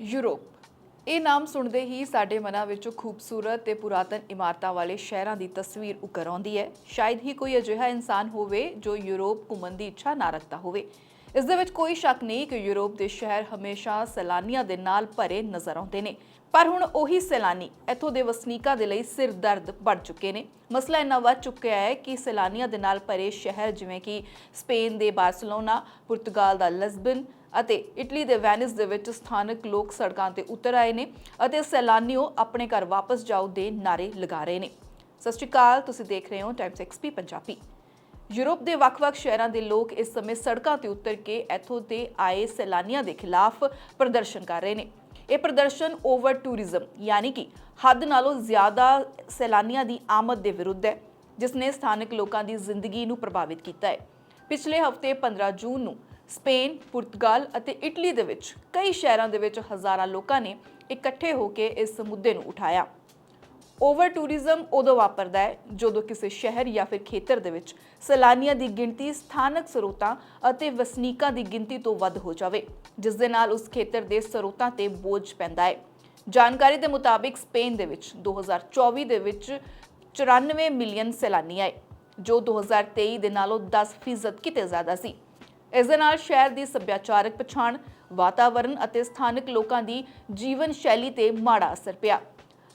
Europe. ਇਹ ਨਾਮ ਸੁਣਦੇ ਹੀ ਸਾਡੇ ਮਨਾਂ ਵਿੱਚੋਂ ਖੂਬਸੂਰਤ ਤੇ ਪੁਰਾਤਨ ਇਮਾਰਤਾਂ ਵਾਲੇ ਸ਼ਹਿਰਾਂ ਦੀ ਤਸਵੀਰ ਉਕਰ ਆਉਂਦੀ ਹੈ। ਸ਼ਾਇਦ ਹੀ ਕੋਈ ਅਜਿਹਾ ਇਨਸਾਨ ਹੋਵੇ ਜੋ ਯੂਰਪ ਘੁੰਮਣ ਦੀ ਇੱਛਾ ਨਾ ਰੱਖਦਾ ਹੋਵੇ। ਇਸ ਦੇ ਵਿੱਚ ਕੋਈ ਸ਼ੱਕ ਨਹੀਂ ਕਿ ਯੂਰਪ ਦੇ ਸ਼ਹਿਰ ਹਮੇਸ਼ਾ ਸੈਲਾਨੀਆਂ ਦੇ ਨਾਲ ਭਰੇ ਨਜ਼ਰ ਆਉਂਦੇ ਨੇ। ਪਰ ਹੁਣ ਉਹੀ ਸੈਲਾਨੀ ਇੱਥੋਂ ਦੇ ਵਸਨੀਕਾਂ ਦੇ ਲਈ ਸਿਰ ਦਰਦ ਬਣ ਚੁੱਕੇ ਨੇ। ਮਸਲਾ ਇੰਨਾ ਵੱਧ ਚੁੱਕਿਆ ਹੈ ਕਿ ਸੈਲਾਨੀਆਂ ਦੇ ਨਾਲ ਭਰੇ ਸ਼ਹਿਰ ਜਿਵੇਂ ਕਿ ਸਪੇਨ ਦੇ ਬਾਰਸਲੋਨਾ, ਪੁਰਤਗਾਲ ਦਾ ਲਿਸਬਨ ਅਤੇ ਇਟਲੀ ਦੇ ਵੈਨਿਸ ਦੇ ਵਿੱਚ ਸਥਾਨਕ ਲੋਕ ਸੜਕਾਂ ਤੇ ਉਤਰ ਆਏ ਨੇ ਅਤੇ ਸੈਲਾਨੀਓ ਆਪਣੇ ਘਰ ਵਾਪਸ ਜਾਓ ਦੇ ਨਾਰੇ ਲਗਾ ਰਹੇ ਨੇ। ਸਤਿ ਸ਼੍ਰੀ ਅਕਾਲ, ਤੁਸੀਂ ਦੇਖ ਰਹੇ ਹੋ ਟਾਈਮਸ ਐਕਸਪੀ ਪੰਜਾਬੀ। ਯੂਰਪ ਦੇ ਵੱਖ-ਵੱਖ ਸ਼ਹਿਰਾਂ ਦੇ ਲੋਕ ਇਸ ਸਮੇਂ ਸੜਕਾਂ ਤੇ ਉਤਰ ਕੇ ਇੱਥੋਂ ਦੇ ਆਏ ਸੈਲਾਨੀਆਂ ਦੇ ਖਿਲਾਫ ਪ੍ਰਦਰਸ਼ਨ ਕਰ ਰਹੇ ਨੇ। ਇਹ ਪ੍ਰਦਰਸ਼ਨ ਓਵਰ ਟੂਰਿਜ਼ਮ ਯਾਨੀ ਕਿ ਹੱਦ ਨਾਲੋਂ ਜ਼ਿਆਦਾ ਸੈਲਾਨੀਆਂ ਦੀ ਆਮਦ ਦੇ ਵਿਰੁੱਧ ਹੈ ਜਿਸ ਨੇ ਸਥਾਨਕ ਲੋਕਾਂ ਦੀ ਜ਼ਿੰਦਗੀ ਨੂੰ ਪ੍ਰਭਾਵਿਤ ਕੀਤਾ ਹੈ। ਪਿਛਲੇ ਹਫ਼ਤੇ 15 ਜੂਨ ਨੂੰ ਸਪੇਨ, ਪੁਰਤਗਾਲ ਅਤੇ ਇਟਲੀ ਦੇ ਵਿੱਚ ਕਈ ਸ਼ਹਿਰਾਂ ਦੇ ਵਿੱਚ ਹਜ਼ਾਰਾਂ ਲੋਕਾਂ ਨੇ ਇਕੱਠੇ ਹੋ ਕੇ ਇਸ ਮੁੱਦੇ ਨੂੰ ਉਠਾਇਆ। ਓਵਰ ਟੂਰਿਜ਼ਮ ਉਦੋਂ ਵਾਪਰਦਾ ਹੈ ਜਦੋਂ ਕਿਸੇ ਸ਼ਹਿਰ ਜਾਂ ਫਿਰ ਖੇਤਰ ਦੇ ਵਿੱਚ ਸੈਲਾਨੀਆਂ ਦੀ ਗਿਣਤੀ ਸਥਾਨਕ ਸਰੋਤਾਂ ਅਤੇ ਵਸਨੀਕਾਂ ਦੀ ਗਿਣਤੀ ਤੋਂ ਵੱਧ ਹੋ ਜਾਵੇ, ਜਿਸ ਦੇ ਨਾਲ ਉਸ ਖੇਤਰ ਦੇ ਸਰੋਤਾਂ ਤੇ ਬੋਝ ਪੈਂਦਾ ਹੈ। ਜਾਣਕਾਰੀ ਦੇ ਮੁਤਾਬਿਕ ਸਪੇਨ ਦੇ ਵਿੱਚ 2024 ਦੇ ਵਿੱਚ 94 ਮਿਲੀਅਨ ਸੈਲਾਨੀ ਆਏ, ਜੋ 2023 ਦੇ ਨਾਲੋਂ 10% ਕਿਤੇ ਜ਼ਿਆਦਾ ਸੀ। ਇਸ ਦੇ ਨਾਲ ਸ਼ਹਿਰ ਦੀ ਸੱਭਿਆਚਾਰਕ ਪਛਾਣ ਵਾਤਾਵਰਣ ਅਤੇ ਸਥਾਨਕ ਲੋਕਾਂ ਦੀ ਜੀਵਨ ਸ਼ੈਲੀ ਤੇ ਮਾੜਾ ਅਸਰ ਪਿਆ।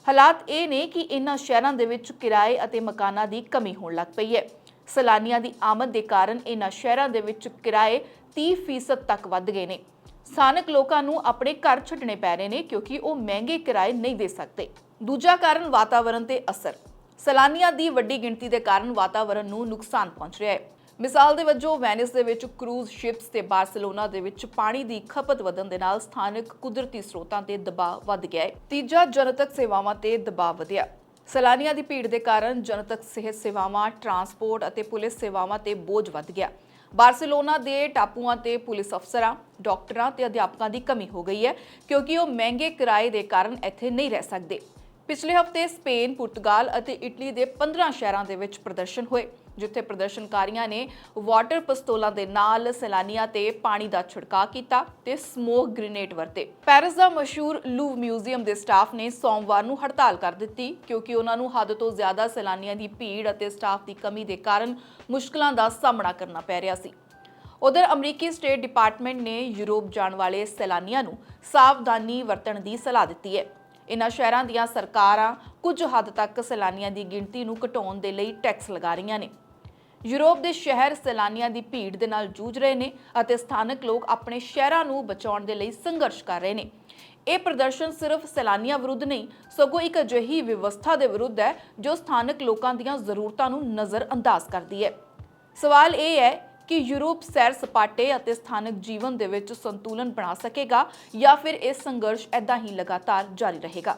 ਹਾਲਾਤ ਇਹ ਨੇ ਕਿ ਇਨ੍ਹਾਂ ਸ਼ਹਿਰਾਂ ਦੇ ਵਿੱਚ ਕਿਰਾਏ ਅਤੇ ਮਕਾਨਾਂ ਦੀ ਕਮੀ ਹੋਣ ਲੱਗ ਪਈ ਹੈ। ਸੈਲਾਨੀਆਂ ਦੀ ਆਮਦ ਦੇ ਕਾਰਨ ਇਨ੍ਹਾਂ ਸ਼ਹਿਰਾਂ ਦੇ ਵਿੱਚ ਕਿਰਾਏ 30% ਤੱਕ ਵੱਧ ਗਏ ਨੇ। ਸਥਾਨਕ ਲੋਕਾਂ ਨੂੰ ਆਪਣੇ ਘਰ ਛੱਡਣੇ ਪੈ ਰਹੇ ਨੇ ਕਿਉਂਕਿ ਉਹ ਮਹਿੰਗੇ ਕਿਰਾਏ ਨਹੀਂ ਦੇ ਸਕਦੇ। ਦੂਜਾ ਕਾਰਨ ਵਾਤਾਵਰਣ ਤੇ ਅਸਰ। ਸੈਲਾਨੀਆਂ ਦੀ ਵੱਡੀ ਗਿਣਤੀ ਦੇ ਕਾਰਨ ਵਾਤਾਵਰਣ ਨੂੰ ਨੁਕਸਾਨ ਪਹੁੰਚ ਰਿਹਾ ਹੈ। ਮਿਸਾਲ ਦੇ ਵਜੋਂ ਵੈਨਿਸ ਦੇ ਵਿੱਚ ਕਰੂਜ਼ ਸ਼ਿਪਸ ਤੇ ਬਾਰਸੀਲੋਨਾ ਦੇ ਵਿੱਚ ਪਾਣੀ ਦੀ ਖਪਤ ਵਧਣ ਦੇ ਨਾਲ ਸਥਾਨਕ ਕੁਦਰਤੀ ਸਰੋਤਾਂ ਤੇ ਦਬਾਅ ਵੱਧ ਗਿਆ ਹੈ। ਤੀਜਾ ਜਨਤਕ ਸੇਵਾਵਾਂ ਤੇ ਦਬਾਅ ਵਧਿਆ। ਸੈਲਾਨੀਆਂ ਦੀ ਭੀੜ ਦੇ ਕਾਰਨ ਜਨਤਕ ਸਿਹਤ ਸੇਵਾਵਾਂ, ਟਰਾਂਸਪੋਰਟ ਅਤੇ ਪੁਲਿਸ ਸੇਵਾਵਾਂ ਤੇ ਬੋਝ ਵੱਧ ਗਿਆ। ਬਾਰਸੀਲੋਨਾ ਦੇ ਟਾਪੂਆਂ ਤੇ ਪੁਲਿਸ ਅਫਸਰਾਂ, ਡਾਕਟਰਾਂ ਤੇ ਅਧਿਆਪਕਾਂ ਦੀ ਕਮੀ ਹੋ ਗਈ ਹੈ, ਕਿਉਂਕਿ ਉਹ ਮਹਿੰਗੇ ਕਿਰਾਏ ਦੇ ਕਾਰਨ ਇੱਥੇ ਨਹੀਂ ਰਹਿ ਸਕਦੇ। ਪਿਛਲੇ ਹਫ਼ਤੇ ਸਪੇਨ, ਪੁਰਤਗਾਲ ਅਤੇ ਇਟਲੀ ਦੇ 15 ਸ਼ਹਿਰਾਂ ਦੇ ਵਿੱਚ ਪ੍ਰਦਰਸ਼ਨ ਹੋਏ। ਜਿੱਥੇ ਪ੍ਰਦਰਸ਼ਨਕਾਰੀਆਂ ਨੇ ਵਾਟਰ ਪਿਸਤੌਲਾਂ ਦੇ ਨਾਲ ਸੈਲਾਨੀਆਂ ਤੇ ਪਾਣੀ ਦਾ ਛਿੜਕਾਅ ਕੀਤਾ ਤੇ ਸਮੋਕ ਗ੍ਰੇਨੇਡ ਵਰਤੇ। ਪੈਰਿਸ ਦਾ ਮਸ਼ਹੂਰ ਲੂਵ ਮਿਊਜ਼ੀਅਮ ਦੇ ਸਟਾਫ ਨੇ ਸੋਮਵਾਰ ਨੂੰ ਹੜਤਾਲ ਕਰ ਦਿੱਤੀ ਕਿਉਂਕਿ ਉਹਨਾਂ ਨੂੰ ਹੱਦ ਤੋਂ ਜ਼ਿਆਦਾ ਸੈਲਾਨੀਆਂ ਦੀ ਭੀੜ ਅਤੇ ਸਟਾਫ ਦੀ ਕਮੀ ਦੇ ਕਾਰਨ ਮੁਸ਼ਕਲਾਂ ਦਾ ਸਾਹਮਣਾ ਕਰਨਾ ਪੈ ਰਿਹਾ ਸੀ। ਉਧਰ ਅਮਰੀਕੀ ਸਟੇਟ ਡਿਪਾਰਟਮੈਂਟ ਨੇ ਯੂਰਪ ਜਾਣ ਵਾਲੇ ਸੈਲਾਨੀਆਂ ਨੂੰ ਸਾਵਧਾਨੀ ਵਰਤਣ ਦੀ ਸਲਾਹ ਦਿੱਤੀ ਹੈ। ਇਨ੍ਹਾਂ ਸ਼ਹਿਰਾਂ ਦੀਆਂ ਸਰਕਾਰਾਂ ਕੁਝ ਹੱਦ ਤੱਕ ਸੈਲਾਨੀਆਂ ਦੀ ਗਿਣਤੀ ਨੂੰ ਘਟਾਉਣ ਦੇ ਲਈ ਟੈਕਸ ਲਗਾ ਰਹੀਆਂ ਨੇ। ਯੂਰਪ ਦੇ ਸ਼ਹਿਰ ਸੈਲਾਨੀਆਂ ਦੀ ਭੀੜ ਦੇ ਨਾਲ ਜੂਝ ਰਹੇ ਨੇ ਅਤੇ ਸਥਾਨਕ ਲੋਕ ਆਪਣੇ ਸ਼ਹਿਰਾਂ ਨੂੰ ਬਚਾਉਣ ਦੇ ਲਈ ਸੰਘਰਸ਼ ਕਰ ਰਹੇ ਨੇ। ਇਹ ਪ੍ਰਦਰਸ਼ਨ ਸਿਰਫ ਸੈਲਾਨੀਆਂ ਵਿਰੁੱਧ ਨਹੀਂ, ਸਗੋਂ ਇੱਕ ਅਜਿਹੀ ਵਿਵਸਥਾ ਦੇ ਵਿਰੁੱਧ ਹੈ ਜੋ ਸਥਾਨਕ ਲੋਕਾਂ ਦੀਆਂ ਜ਼ਰੂਰਤਾਂ ਨੂੰ ਨਜ਼ਰਅੰਦਾਜ਼ ਕਰਦੀ ਹੈ। ਸਵਾਲ ਇਹ ਹੈ ਕਿ ਯੂਰਪ ਸੈਰ ਸਪਾਟੇ ਅਤੇ ਸਥਾਨਕ ਜੀਵਨ ਦੇ ਵਿੱਚ ਸੰਤੁਲਨ ਬਣਾ ਸਕੇਗਾ ਜਾਂ ਫਿਰ ਇਹ ਸੰਘਰਸ਼ ਐਦਾਂ ਹੀ ਲਗਾਤਾਰ ਜਾਰੀ ਰਹੇਗਾ?